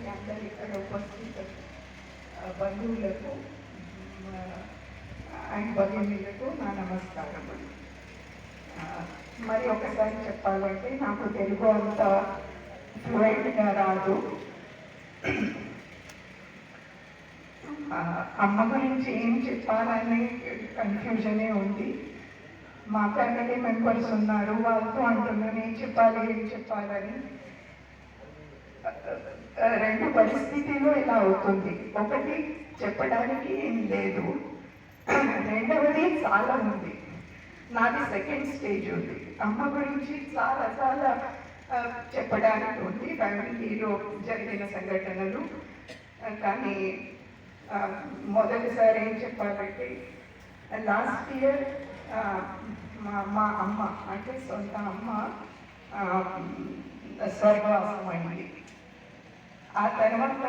మరి అందరు ఇక్కడ ఉపస్థిత బంధువులకు అండ్ భగినీలకు నా నమస్కారం మరి ఒకసారి చెప్పాలంటే నాకు తెలుగు అంత ఫ్లూయెంట్గా రాదు. అమ్మ గురించి ఏం చెప్పాలని కన్ఫ్యూజనే ఉంది. మా ఫ్యామిలీ మెంబర్స్ ఉన్నారు వాళ్ళతో అంటున్నాను ఏం చెప్పాలి ఏం చెప్పాలని. రెండు పరిస్థితిలో ఇలా అవుతుంది. ఒకటి చెప్పడానికి ఏం లేదు. రెండవది చాలా ఉంది. నాది సెకండ్ స్టేజ్ ఉంది. అమ్మ గురించి చాలా చాలా చెప్పడానికి ఉంది. ఫ్యామిలీలో జరిగిన సంఘటనలు. కానీ మొదటిసారి ఏం చెప్పాలంటే లాస్ట్ ఇయర్ మా అమ్మ అంటే సొంత అమ్మ ఆ, అయింది. ఆ తర్వాత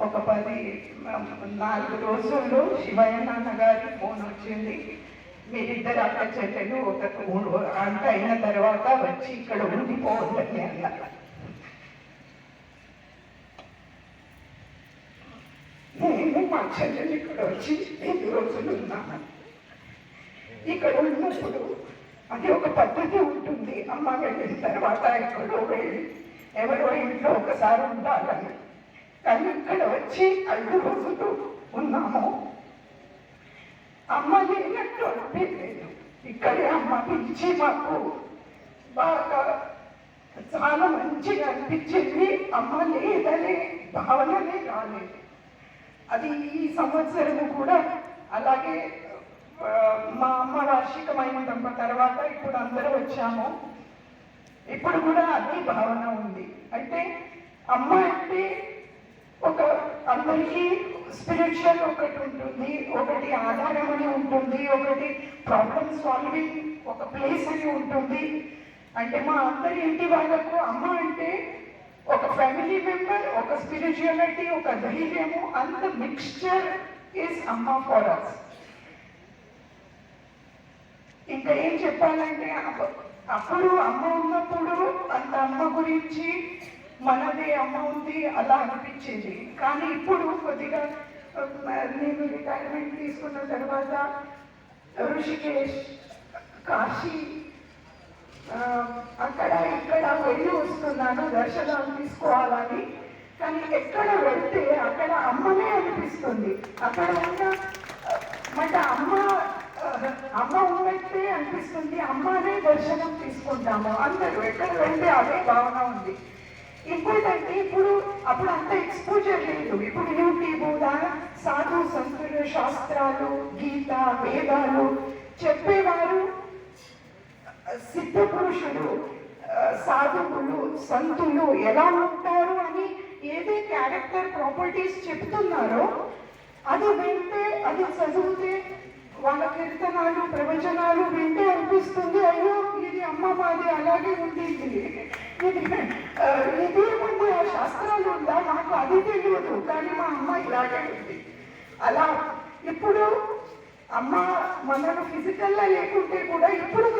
ఒక పది నాలుగు రోజుల్లో శివయ్య నాన్న గారి ఫోన్ వచ్చింది. మీరిద్దరు అక్క చెల్లెలు ఒక అంత అయిన తర్వాత వచ్చి ఇక్కడ ఉండిపోవద్దని అన్నారు నేను మా చెల్లెలు ఇక్కడ వచ్చి ఎన్ని రోజులు ఉన్నాను? ఇక్కడ ఉన్నప్పుడు అది ఒక పద్ధతి ఉంటుంది. అమ్మ వెళ్ళిన తర్వాత ఎక్కడో వెళ్ళి ఎవరో ఒకసారి ఉండాలని కానీ ఇక్కడ వచ్చి ఐదు రోజులు ఉన్నాము. అమ్మ లేనట్టు అనిపించలేదు. ఇక్కడే అమ్మ పిలిచి మాకు బాగా చాలా మంచిగా అనిపించింది. అమ్మ లేదనే భావననే రాలేదు. అది ఈ సంవత్సరం కూడా అలాగే మా అమ్మ వార్షికమైన తర్వాత ఇప్పుడు అందరూ వచ్చాము. ఇప్పుడు కూడా అదే భావన ఉంది. అంటే అమ్మ అంటే ఒక అందరికీ స్పిరిచువల్ ఒకటి ఉంటుంది ఒకటి ఆధారం అని ఉంటుంది ఒకటి ప్రాబ్లమ్ సాల్వింగ్ ఒక ప్లేస్ అని ఉంటుంది. అంటే మా అందరి ఇంటి వాళ్ళకు అమ్మ అంటే ఒక ఫ్యామిలీ మెంబర్ ఒక స్పిరిచువాలిటీ ఒక ధైర్యము అంత mixture is amma for us ఇంకా ఏం చెప్పాలంటే అప్పుడు అమ్మ ఉన్నప్పుడు అంత అమ్మ గురించి మనదే అమ్మ ఉంది అలా అనిపించింది. కానీ ఇప్పుడు కొద్దిగా నేను రిటైర్మెంట్ తీసుకున్న తర్వాత ఋషికేష్ కాశీ అక్కడ ఇక్కడ వెళ్ళి వస్తున్నాను దర్శనాలు తీసుకోవాలని. కానీ ఎక్కడ వెళ్తే అక్కడ అమ్మనే అనిపిస్తుంది. అక్కడ ఉన్న మన అమ్మ అమ్మ ఉన్నట్టే అనిపిస్తుంది. అమ్మనే దర్శనం తీసుకుంటాము. అందరూ ఎక్కడ వెళ్తే అదే భావన ఉంది. ఇంకోటంటే ఇప్పుడు అప్పుడు అంత ఎక్స్పోజర్ లేదు. ఇప్పుడు యూట్యూబ్ దా- సాధు సంతులు శాస్త్రాలు గీత వేదాలు చెప్పేవారు. సిద్ధ పురుషులు సాధకులు సంతులు ఎలా ఉంటారు అని ఏదే క్యారెక్టర్ ప్రాపర్టీస్ చెప్తున్నారో అది వింటే అది చదివితే వాళ్ళ కీర్తనాలు ప్రవచనాలు వింటే అనిపిస్తుంది. అయ్యో అమ్మ మాది అలాగే ఉంది ఇది ఆ, ఇదేముంది ఆ శాస్త్రాలు ఉందా? నాకు అది తెలియదు కానీ మా అమ్మ ఇలాగే ఉంది. అలా ఇప్పుడు అమ్మ మనను ఫిజికల్గా లేకుంటే కూడా ఇప్పుడు